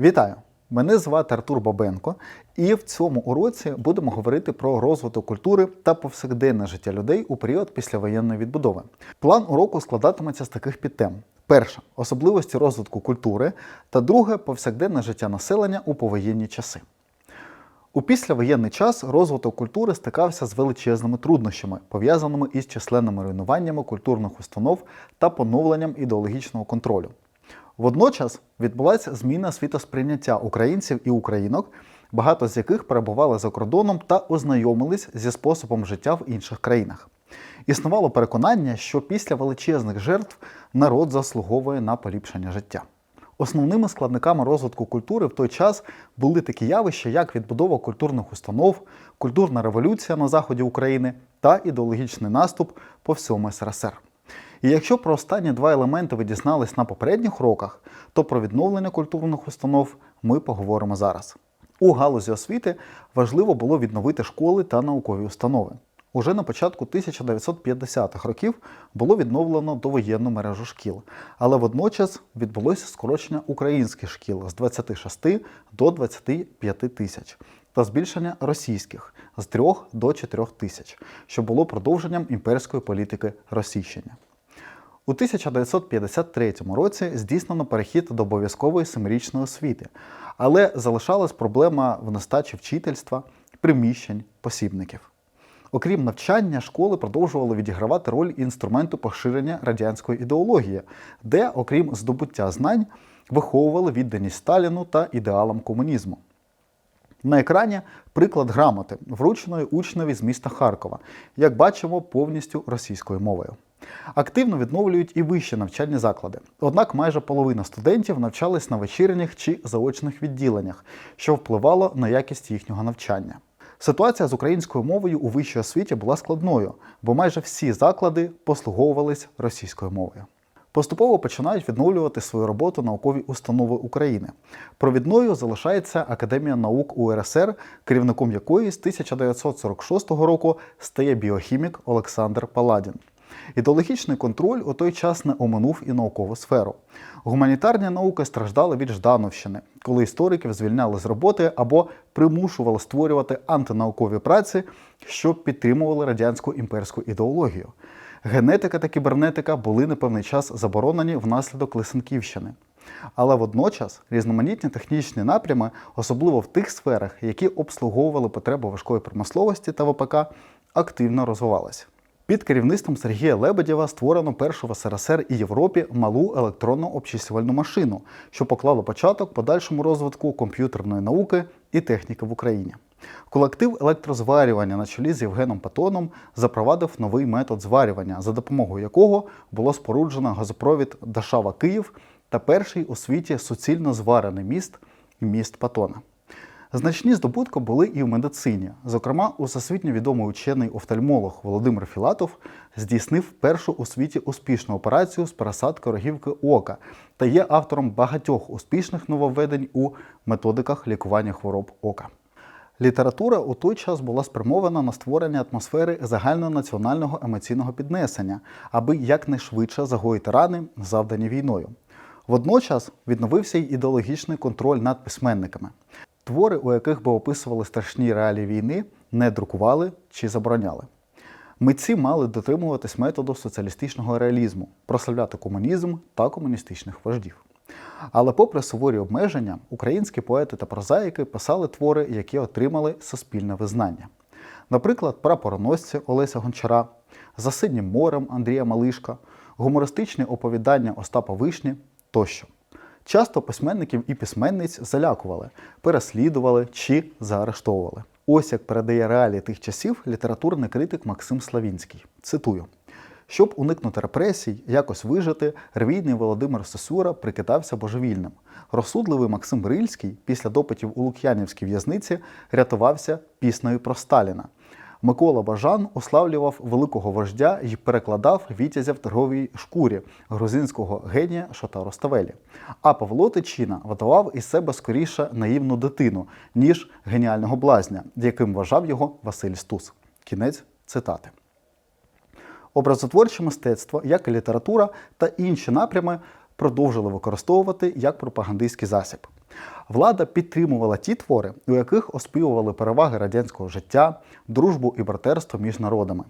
Вітаю! Мене звати Артур Бабенко, і в цьому уроці будемо говорити про розвиток культури та повсякденне життя людей у період післявоєнної відбудови. План уроку складатиметься з таких підтем: перше особливості розвитку культури, та друге повсякденне життя населення у повоєнні часи. У післявоєнний час розвиток культури стикався з величезними труднощами, пов'язаними із численними руйнуваннями культурних установ та поновленням ідеологічного контролю. Водночас відбулася зміна світосприйняття українців і українок, багато з яких перебували за кордоном та ознайомились зі способом життя в інших країнах. Існувало переконання, що після величезних жертв народ заслуговує на поліпшення життя. Основними складниками розвитку культури в той час були такі явища, як відбудова культурних установ, культурна революція на заході України та ідеологічний наступ по всьому СРСР. І якщо про останні два елементи ви дізнались на попередніх уроках, то про відновлення культурних установ ми поговоримо зараз. У галузі освіти важливо було відновити школи та наукові установи. Уже на початку 1950-х років було відновлено довоєнну мережу шкіл, але водночас відбулося скорочення українських шкіл з 26 до 25 тисяч та збільшення російських з 3 до 4 тисяч, що було продовженням імперської політики розсіщення. У 1953 році здійснено перехід до обов'язкової семирічної освіти, але залишалась проблема в нестачі вчительства, приміщень, посібників. Окрім навчання, школи продовжували відігравати роль інструменту поширення радянської ідеології, де, окрім здобуття знань, виховували відданість Сталіну та ідеалам комунізму. На екрані приклад грамоти, врученої учневі з міста Харкова, як бачимо, повністю російською мовою. Активно відновлюють і вищі навчальні заклади. Однак майже половина студентів навчались на вечірніх чи заочних відділеннях, що впливало на якість їхнього навчання. Ситуація з українською мовою у вищій освіті була складною, бо майже всі заклади послуговувались російською мовою. Поступово починають відновлювати свою роботу наукові установи України. Провідною залишається Академія наук УРСР, керівником якої з 1946 року стає біохімік Олександр Паладін. Ідеологічний контроль у той час не оминув і наукову сферу. Гуманітарні науки страждали від Ждановщини, коли істориків звільняли з роботи або примушували створювати антинаукові праці, що підтримували радянську імперську ідеологію. Генетика та кібернетика були на певний час заборонені внаслідок Лисенківщини. Але водночас різноманітні технічні напрями, особливо в тих сферах, які обслуговували потребу важкої промисловості та ВПК, активно розвивалися. Під керівництвом Сергія Лебедєва створено першу в СРСР і Європі малу електронну обчислювальну машину, що поклало початок подальшому розвитку комп'ютерної науки і техніки в Україні. Колектив електрозварювання на чолі з Євгеном Патоном запровадив новий метод зварювання, за допомогою якого було споруджено газопровід Дашава Київ та перший у світі суцільно зварений міст міст Патона. Значні здобутки були і в медицині. Зокрема, усесвітньо відомий учений офтальмолог Володимир Філатов здійснив першу у світі успішну операцію з пересадки рогівки ока та є автором багатьох успішних нововведень у методиках лікування хвороб ока. Література у той час була спрямована на створення атмосфери загальнонаціонального емоційного піднесення, аби якнайшвидше загоїти рани, завдані війною. Водночас відновився й ідеологічний контроль над письменниками. Твори, у яких би описували страшні реалії війни, не друкували чи забороняли. Митці мали дотримуватись методу соціалістичного реалізму, прославляти комунізм та комуністичних вождів. Але, попри суворі обмеження, українські поети та прозаїки писали твори, які отримали суспільне визнання. Наприклад, прапороносці Олеся Гончара, За синім морем Андрія Малишка, гумористичні оповідання Остапа Вишні тощо. Часто письменників і письменниць залякували, переслідували чи заарештовували. Ось як передає реалії тих часів літературний критик Максим Славінський. Цитую. Щоб уникнути репресій, якось вижити, ревійний Володимир Сосюра прикидався божевільним. Розсудливий Максим Брильський після допитів у Лук'янівській в'язниці рятувався піснею про Сталіна. Микола Бажан уславлював великого вождя і перекладав вітязя в торговій шкурі грузинського генія Шота Роставелі. А Павло Тичина видавав із себе скоріше наївну дитину, ніж геніального блазня, яким вважав його Василь Стус. Кінець цитати. Образотворче мистецтво, як і література та інші напрями продовжили використовувати як пропагандистський засіб. Влада підтримувала ті твори, у яких оспівували переваги радянського життя, дружбу і братерство між народами.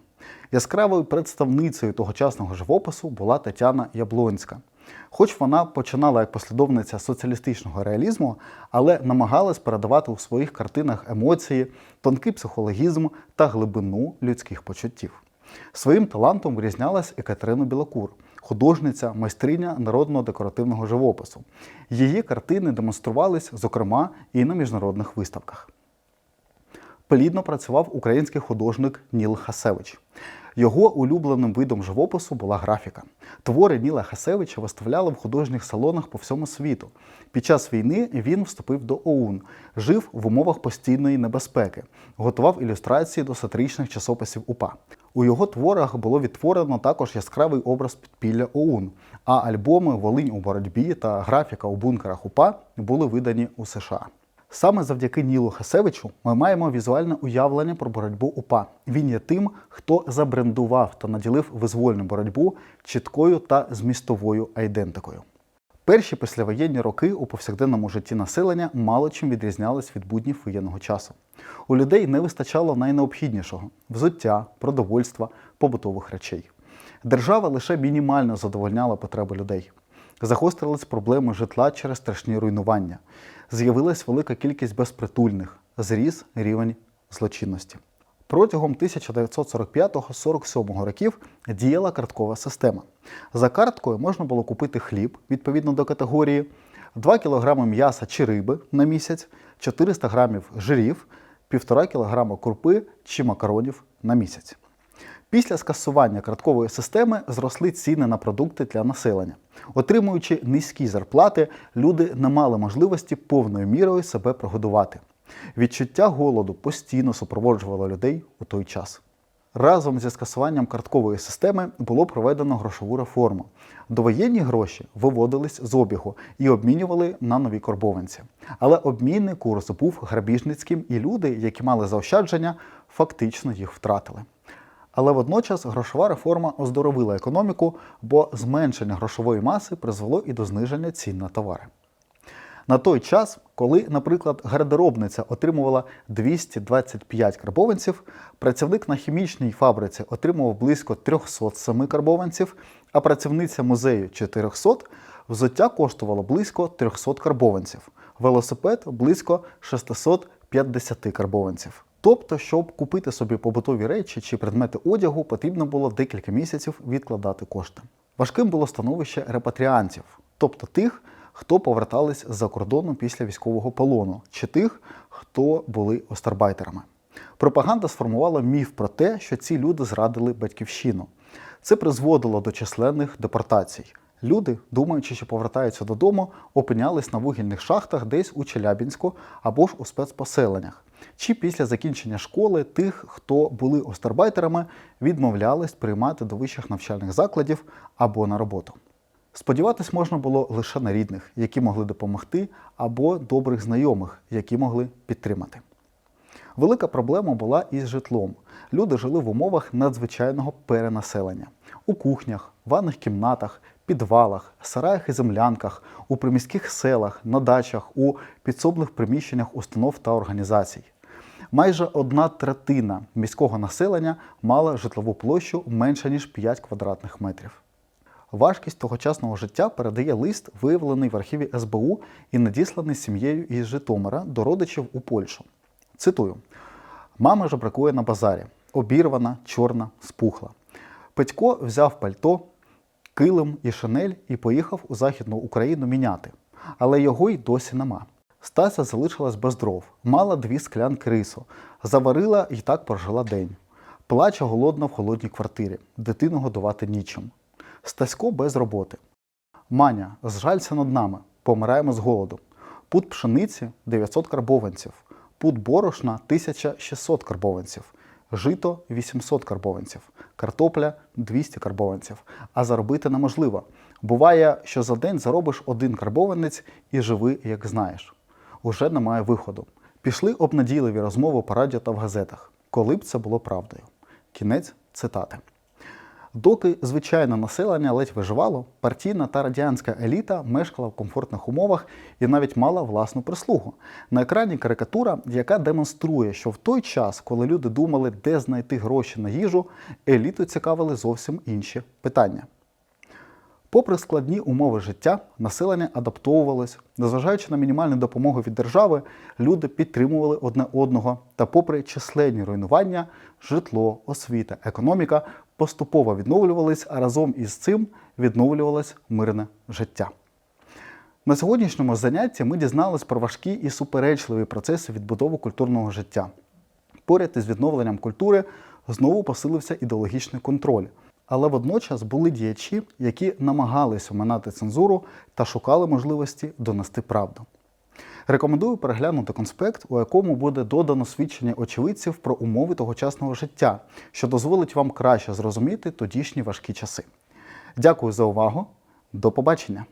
Яскравою представницею тогочасного живопису була Тетяна Яблонська. Хоч вона починала як послідовниця соціалістичного реалізму, але намагалась передавати у своїх картинах емоції, тонкий психологізм та глибину людських почуттів. Своїм талантом вирізнялась і Катерина Білокур, художниця, майстриня народного декоративного живопису. Її картини демонструвались, зокрема, і на міжнародних виставках. Плідно працював український художник Ніл Хасевич. Його улюбленим видом живопису була графіка. Твори Ніла Хасевича виставляли в художніх салонах по всьому світу. Під час війни він вступив до ОУН, жив в умовах постійної небезпеки, готував ілюстрації до сатиричних часописів УПА. У його творах було відтворено також яскравий образ підпілля ОУН, а альбоми Волинь у боротьбі та графіка у бункерах УПА були видані у США. Саме завдяки Нілу Хасевичу ми маємо візуальне уявлення про боротьбу УПА. Він є тим, хто забрендував та наділив визвольну боротьбу чіткою та змістовою айдентикою. Перші післявоєнні роки у повсякденному житті населення мало чим відрізнялись від буднів воєнного часу. У людей не вистачало найнеобхіднішого взуття, продовольства, побутових речей. Держава лише мінімально задовольняла потреби людей. Загострились проблеми житла через страшні руйнування. З'явилась велика кількість безпритульних, зріс рівень злочинності. Протягом 1945-47 років діяла карткова система. За карткою можна було купити хліб відповідно до категорії, 2 кг м'яса чи риби на місяць, 400 г жирів, 1,5 кг крупи чи макаронів на місяць. Після скасування карткової системи зросли ціни на продукти для населення. Отримуючи низькі зарплати, люди не мали можливості повною мірою себе прогодувати. Відчуття голоду постійно супроводжувало людей у той час. Разом зі скасуванням карткової системи було проведено грошову реформу. Довоєнні гроші виводились з обігу і обмінювали на нові карбованці. Але обмінний курс був грабіжницьким, і люди, які мали заощадження, фактично їх втратили. Але водночас грошова реформа оздоровила економіку, бо зменшення грошової маси призвело і до зниження цін на товари. На той час, коли, наприклад, гардеробниця отримувала 225 карбованців, працівник на хімічній фабриці отримував близько 307 карбованців, а працівниця музею 400, взуття коштувало близько 300 карбованців, велосипед близько 650 карбованців. Тобто, щоб купити собі побутові речі чи предмети одягу, потрібно було декілька місяців відкладати кошти. Важким було становище репатріантів, тобто тих, хто повертались з-за кордону після військового полону, чи тих, хто були остарбайтерами. Пропаганда сформувала міф про те, що ці люди зрадили батьківщину. Це призводило до численних депортацій. Люди, думаючи, що повертаються додому, опинялись на вугільних шахтах десь у Челябінську або ж у спецпоселеннях. Чи після закінчення школи тих, хто були остарбайтерами, відмовлялись приймати до вищих навчальних закладів або на роботу. Сподіватись можна було лише на рідних, які могли допомогти, або добрих знайомих, які могли підтримати. Велика проблема була із житлом. Люди жили в умовах надзвичайного перенаселення у кухнях, ванних кімнатах, підвалах, сараях і землянках, у приміських селах, на дачах, у підсобних приміщеннях установ та організацій. Майже одна третина міського населення мала житлову площу менше ніж 5 квадратних метрів. Важкість тогочасного життя передає лист, виявлений в архіві СБУ і надісланий сім'єю із Житомира до родичів у Польщу. Цитую: мама жебракує на базарі, обірвана, чорна, спухла. Петько взяв пальто, килим і шинель і поїхав у Західну Україну міняти. Але його й досі нема. Стася залишилась без дров, мала дві склянки рису, заварила і так прожила день. Плаче голодна в холодній квартирі, дитину годувати нічим. Стасько без роботи. Маня, зжалься над нами, помираємо з голоду. Пут пшениці 900 карбованців, пут борошна 1600 карбованців, жито 800 карбованців, картопля 200 карбованців. А заробити неможливо. Буває, що за день заробиш один карбованець і живи, як знаєш. Уже немає виходу. Пішли обнадійливі розмови по радіо та в газетах, коли б це було правдою. Кінець цитати. Доки звичайне населення ледь виживало, партійна та радянська еліта мешкала в комфортних умовах і навіть мала власну прислугу. На екрані карикатура, яка демонструє, що в той час, коли люди думали, де знайти гроші на їжу, еліту цікавили зовсім інші питання. Попри складні умови життя, населення адаптовувалось, незважаючи на мінімальну допомогу від держави, люди підтримували одне одного. Та, попри численні руйнування, житло, освіта, економіка поступово відновлювались, а разом із цим відновлювалось мирне життя. На сьогоднішньому занятті ми дізнались про важкі і суперечливі процеси відбудови культурного життя. Поряд із відновленням культури знову посилився ідеологічний контроль. Але водночас були діячі, які намагались оминати цензуру та шукали можливості донести правду. Рекомендую переглянути конспект, у якому буде додано свідчення очевидців про умови тогочасного життя, що дозволить вам краще зрозуміти тодішні важкі часи. Дякую за увагу. До побачення!